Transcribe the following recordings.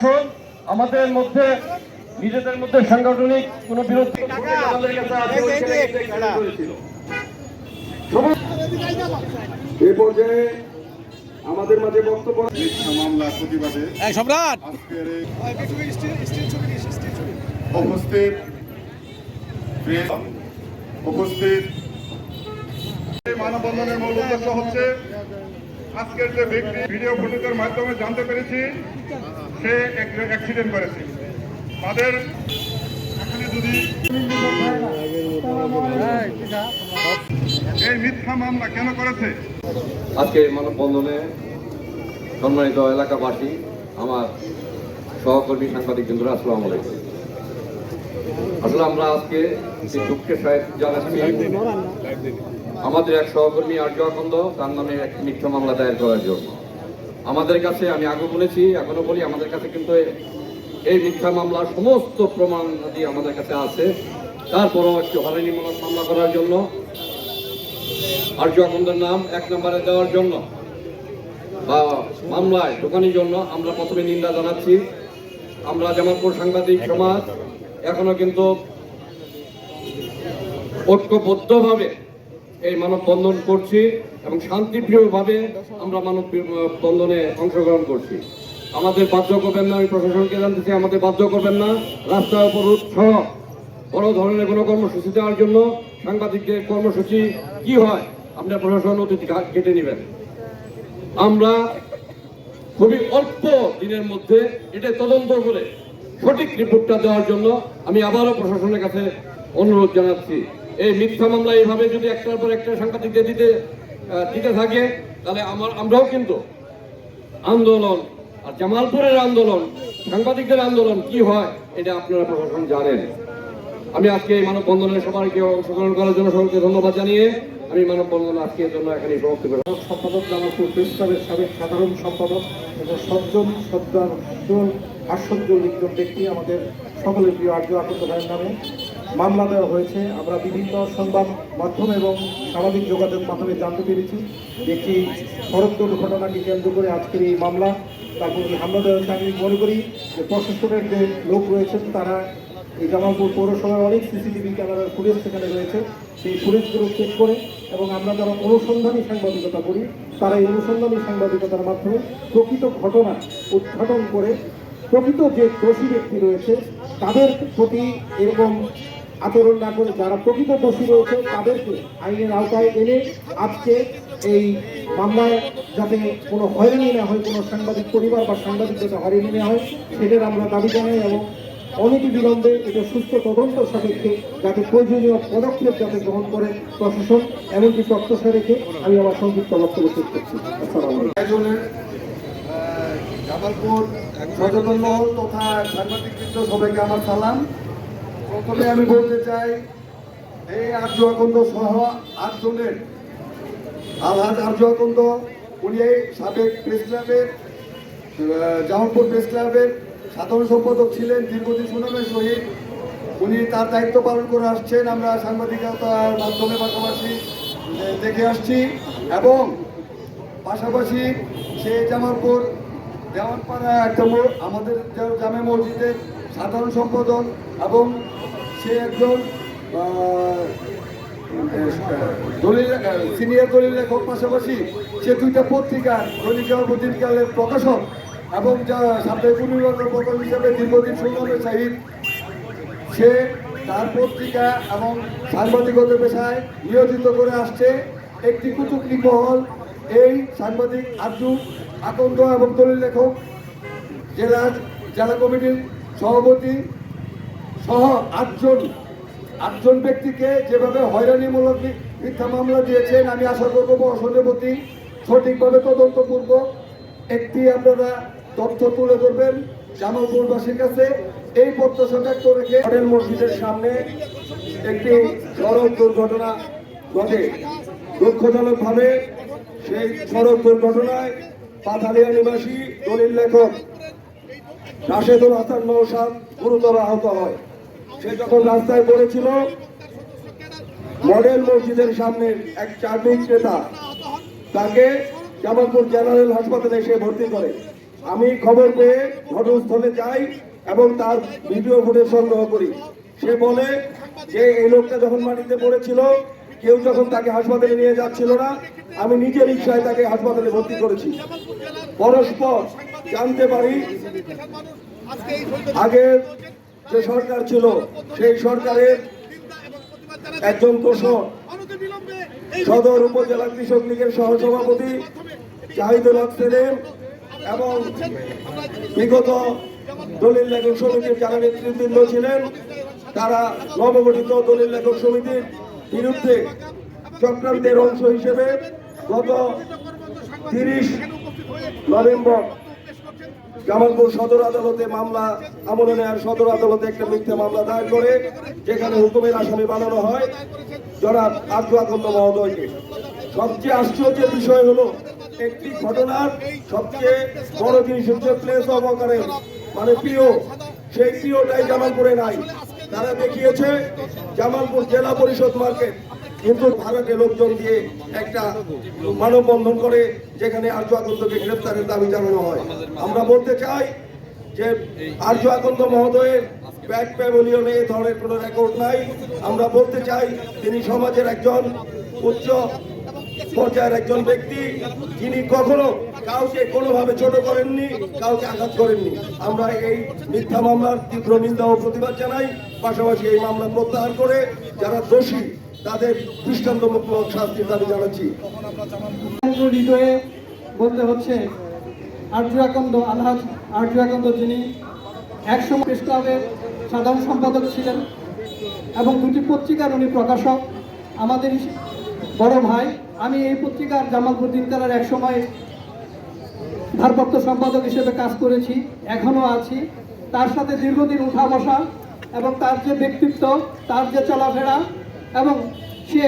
এখন আমাদের মধ্যে নিজেদের মধ্যে সাংগঠনিক কোন বিরোধী এ পর্যায়ে আমাদের মাঝে বক্তব্য প্রতিবাদে উপস্থিত উপস্থিত মানববন্ধনের মূল উদ্দেশ্য হচ্ছে আজকের যে ব্যক্তি ভিডিও ফুটেজের মাধ্যমে জানতে পেরেছি সে অ্যাক্সিডেন্ট করেছে। তাদের এই মিথ্যা মামলা কেন করেছে? আজকে মানববন্ধনে সম্মানিত এলাকাবাসী, আমার সহকর্মী সাংবাদিক বন্ধুরা আসসালামু আলাইকুম। আসলে আমরা আজকে দুঃখের জানাচ্ছি, আমাদের এক সহকর্মী আর্য আকন্দ, তার নামে এক মিথ্যা মামলা দায়ের করার জন্য। আমাদের কাছে আমি আগে বলেছি এখনও বলি আমাদের কাছে কিন্তু এই মিথ্যা মামলার সমস্ত প্রমাণ আদি আমাদের কাছে আছে। তারপরও একটু হয়রানিমূলক মামলা করার জন্য। আর্য আকন্দের নাম এক নম্বরে দেওয়ার জন্য বা মামলায় ঢোকানোর জন্য আমরা প্রথমে নিন্দা জানাচ্ছি। আমরা জামালপুর সাংবাদিক সমাজ এখনও কিন্তু ঐক্যবদ্ধভাবে এই মানববন্ধন করছি। এবং শান্তিপ্রিয়ভাবে আমরা মানব বন্ধনে অংশগ্রহণ করছি। আমাদের বাধ্য করবেন না, আমি প্রশাসনকে জানতেছি আমাদের বাধ্য করবেন না, রাস্তার অবরোধ সহ বড় ধরনের কোনো কর্মসূচি দেওয়ার জন্য সাংবাদিকদের কর্মসূচি কি হয়, আপনার প্রশাসন অতীত কেটে নেবেন। আমরা খুবই অল্প দিনের মধ্যে এটা তদন্ত করে সঠিক রিপোর্টটা দেওয়ার জন্য আমি আবারও প্রশাসনের কাছে অনুরোধ জানাচ্ছি। এই মিথ্যা মামলা এইভাবে যদি একটার পর একটা সাংবাদিকদের দিতে দিতে থাকে, তাহলে আমার আমরাও কিন্তু আন্দোলন আর জামালপুরের আন্দোলন, সাংবাদিকদের আন্দোলন কি হয়, এটা আপনারা প্রশাসন জানেন। আমি আজকে এই মানববন্ধনে সবাইকে অংশগ্রহণ করার জন্য সকলকে ধন্যবাদ জানিয়ে আমি মানববন্ধন আজকের জন্য এখানে সমাপ্তি করি সম্পাদক জামালপুর প্রেস ক্লাবের সাবেক সাধারণ সম্পাদক এবং সজ্জন, সজ্জার হাস্যোজ্জ্বল একজন ব্যক্তি আমাদের সকলের প্রিয় আর্য ভাইয়ের নামে মামলা দেওয়া হয়েছে। আমরা বিভিন্ন সংবাদ মাধ্যম এবং সামাজিক যোগাযোগ মাধ্যমে জানতে পেরেছি। একটি সড়ক দুর্ঘটনাকে কেন্দ্র করে আজকের এই মামলা তারপর এই হামলা দেওয়া হয়েছে আমি মনে করি যে প্রশাসনের যে লোক রয়েছেন, তারা এই জামালপুর পৌরসভায় অনেক সিসিটিভি ক্যামেরার ফুটেজ সেখানে রয়েছে। সেই ফুটেজগুলো চেক করে এবং আমরা যারা অনুসন্ধানী সাংবাদিকতা করি, তারা এই অনুসন্ধানী সাংবাদিকতার মাধ্যমে প্রকৃত ঘটনা উদ্ঘাটন করে প্রকৃত যে দোষী ব্যক্তি রয়েছে, তাদের প্রতি এরকম আচরণ না করে যারা প্রকৃত দোষী রয়েছে, তাদেরকে আইনের আওতায় এনে আজকে এই মামলায় যাতে কোনো হয়রানি না হয়, কোনো সাংবাদিক পরিবার বা সাংবাদিক যাতে হয়রানি না হয়, সেটার আমরা দাবি জানাই এবং অনেক বিলম্বে এটা সুস্থ তদন্ত সাপেক্ষে যাতে প্রয়োজনীয় পদক্ষেপ যাতে গ্রহণ করে প্রশাসন, এমনকি প্রত্যাশা রেখে আমি আমার সংক্ষিপ্ত বক্তব্য শেষ করছি। জামালপুর সচেতন মহল তথা সাংবাদিক সবাইকে আমার সালাম। প্রথমে আমি বলতে চাই, এই আর্য আকন্দ সহ আটজনের, আলহাজ আর্য আকন্দ, উনি এই সাবেক প্রেস ক্লাবের জামালপুর প্রেস ক্লাবের সাধারণ সম্পাদক ছিলেন, দীর্ঘদিন সুনামের সহিত। উনি তার দায়িত্ব পালন করে আসছেন, আমরা সাংবাদিকতার মাধ্যমে পাশাপাশি দেখে আসছি। এবং পাশাপাশি সে জামালপুর দেওয়ানপাড়া একটা আমাদের জামে মসজিদের সাধারণ সম্পাদক এবং সে একজন দলিল সিনিয়র দলিল লেখক পাশাপাশি সে দুইটা পত্রিকার দৈনিক পত্রিকালের প্রকাশক এবং যা সাপ্তাহিক পূর্ণিমার প্রকাশ হিসেবে দীর্ঘদিন সুন্দরের সাহিদ সে তার পত্রিকা এবং সাংবাদিকতা পেশায় নিয়োজিত করে আসছে একটি কুতুকলি মহল। এই সাংবাদিক আব্দুল আকন্দ এবং দলিল লেখক জেলা জেলা কমিটির সভাপতি সহ আটজন আটজন ব্যক্তিকে যেভাবে হয়রানিমূলক মিথ্যা মামলা দিয়েছেন, আমি আশা করব প্রশাসনের প্রতি সঠিকভাবে তদন্তপূর্বক একটি আপনারা তথ্য তুলে ধরবেন জামালপুরবাসীর কাছে। এই প্রত্যাশা ব্যক্ত রেখে হোটেল মসজিদের সামনে একটি সড়ক দুর্ঘটনা ঘটে। দুঃখজনকভাবে সেই সড়ক দুর্ঘটনায় পাথালিয়া নিবাসী দলিল লেখক রাশেদুল হাসান মৌসাদ গুরুতর আহত হয়। সে যখন রাস্তায় পড়েছিল, মডেল মসজিদের সামনে এক চার্মিক ক্রেতা তাকে জামালপুর জেনারেল হাসপাতালে এসে ভর্তি করে। আমি খবর পেয়ে ঘটনাস্থলে যাই এবং তার ভিডিও ফুটেজ সংগ্রহ করি। সে বলে যে, এই লোকটা যখন মাটিতে পড়েছিল, কেউ যখন তাকে হাসপাতালে নিয়ে যাচ্ছিল না, আমি নিজে রিক্সায় তাকে হাসপাতালে ভর্তি করেছি। পরস্পর জানতে পারি, আগের যে সরকার ছিল, সেই সরকারের একজন তোষক সদর উপজেলা কৃষক লীগের সহসভাপতি জাহিদুল হক সেলিম এবং বিগত দলিল লেখক সমিতির যারা নেতৃবৃন্দ ছিলেন, তারা নবগঠিত দলিল লেখক সমিতির বিরুদ্ধে চক্রান্তের অংশ হিসেবে গত তিরিশ নভেম্বর জামালপুর সদর আদালতে মামলা আমলে নেয়ার সদর আদালতে একটা মিথ্যা মামলা দায়ের করে, যেখানে হুকুমের আসামি বানানো হয় জনাব আব্দু আকন্দ মহোদয়কে। সবচেয়ে আশ্চর্যের বিষয় হলো, একটি ঘটনার সবচেয়ে বড় জিনিস হচ্ছে প্লেস অফ অকারেন্স মানে প্রিয়। সেই প্রিয়টাই জামালপুরে নাই। তারা দেখিয়েছে জামালপুর জেলা পরিষদ মার্কেট। কিন্তু ভারতের লোকজন দিয়ে একটা মানববন্ধন করে, যেখানে আর্য আকন্দকে গ্রেফতারের দাবি জানানো হয়। আমরা বলতে চাই যে আর্য আকন্দ মহোদয়ের ব্যাট প্যাভিলিয়নে এ ধরনের কোনো রেকর্ড নাই। আমরা বলতে চাই তিনি সমাজের একজন উচ্চ পর্যায়ের একজন ব্যক্তি, যিনি কখনো কাউকে কোনোভাবে ছোট করেননি, কাউকে আঘাত করেননি। আমরা এই মিথ্যা মামলার তীব্র নিন্দা ও প্রতিবাদ জানাই। পাশাপাশি এই মামলা প্রত্যাহার করে যারা দোষী তাদের দৃষ্টান্তমূলক শাস্তির দাবি জানাচ্ছি। বলতে হচ্ছে আর্য আকন্দ আলহাজ আর্য আকন্দ যিনি একসময় প্রেস ক্লাবের সাধারণ সম্পাদক ছিলেন এবং দুটি পত্রিকার উনি প্রকাশক, আমাদের বড় ভাই, আমি এই পত্রিকার জামালপুর দিনকালার এক সময় ভারপ্রাপ্ত সম্পাদক হিসেবে কাজ করেছি, এখনও আছি। তার সাথে দীর্ঘদিন উঠা বসা এবং তার যে ব্যক্তিত্ব, তার যে চলাফেরা এবং সে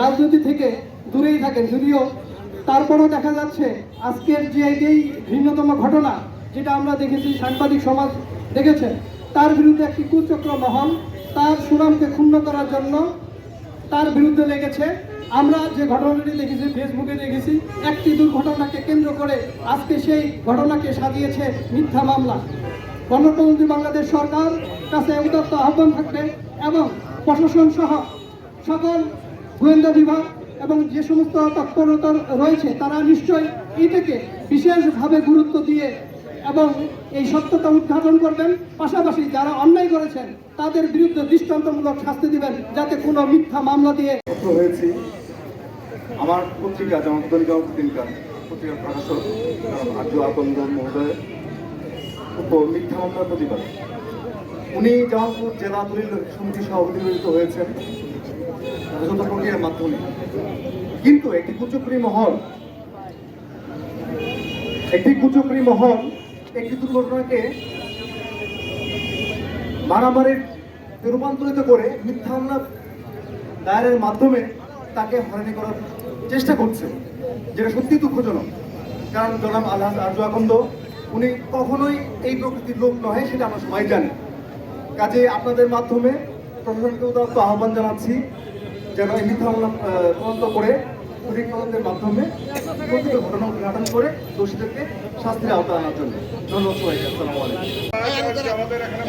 রাজনীতি থেকে দূরেই থাকেন। যদিও তারপরেও দেখা যাচ্ছে আজকের যে এই ভিন্নতম ঘটনা, যেটা আমরা দেখেছি, সাংবাদিক সমাজ দেখেছে, তার বিরুদ্ধে একটি কুচক্র মহল, তার সুনামকে ক্ষুণ্ণ করার জন্য তার বিরুদ্ধে লেগেছে। আমরা যে ঘটনাটি দেখেছি, ফেসবুকে দেখেছি, একটি দুর্ঘটনাকে কেন্দ্র করে আজকে সেই ঘটনাকে সাজিয়েছে মিথ্যা মামলা। গণতন্ত্রী, বাংলাদেশ সরকার কাছে উদাত্ত আহ্বান থাকবে এবং প্রশাসন সহ সকল গোয়েন্দা বিভাগ এবং যে সমস্ত তৎপরতা রয়েছে, তারা নিশ্চয়ই এটাকে বিশেষভাবে গুরুত্ব দিয়ে এবং এই সত্যতা উদ্ঘাটন করবেন। পাশাপাশি যারা অন্যায় করেছেন, তাদের বিরুদ্ধে দৃষ্টান্তমূলক শাস্তি দিবেন, যাতে কোনো মিথ্যা মামলা দিয়ে হয়েছি। আমার পত্রিকা যেমন দিনকার পত্রিকার প্রকাশক মহোদয় মিথ্যা মামলার প্রতিবাদ। উনি জামালপুর জেলা দলিল সমিতির সভাপতি হয়েছেন। যথাযথ প্রক্রিয়ার মাধ্যমে। কিন্তু একটি কুচক্রী মহল, একটি কুচক্রী মহল একটি দুর্ঘটনাকে মারামারির রূপান্তরিত করে মিথ্যা মামলা দায়েরের মাধ্যমে তাকে হয়রানি করার চেষ্টা করছে, যেটা সত্যি দুঃখজনক। কারণ জনাব আল্লাহ আর্য আকন্দ, উনি কখনোই এই প্রকৃতির লোক নহে, সেটা আমরা সবাই জানি। কাজে আপনাদের মাধ্যমে প্রশাসনকে উদাত্ত আহ্বান জানাচ্ছি। যেন মামলা তদন্ত করে অধিক তদন্তের মাধ্যমে প্রকৃত ঘটনা উদ্ঘাটন করে দোষীদেরকে শাস্তির আওতা আনার জন্য। ধন্যবাদ সবাইকে, আসসালামু আলাইকুম। আমাদের এখানে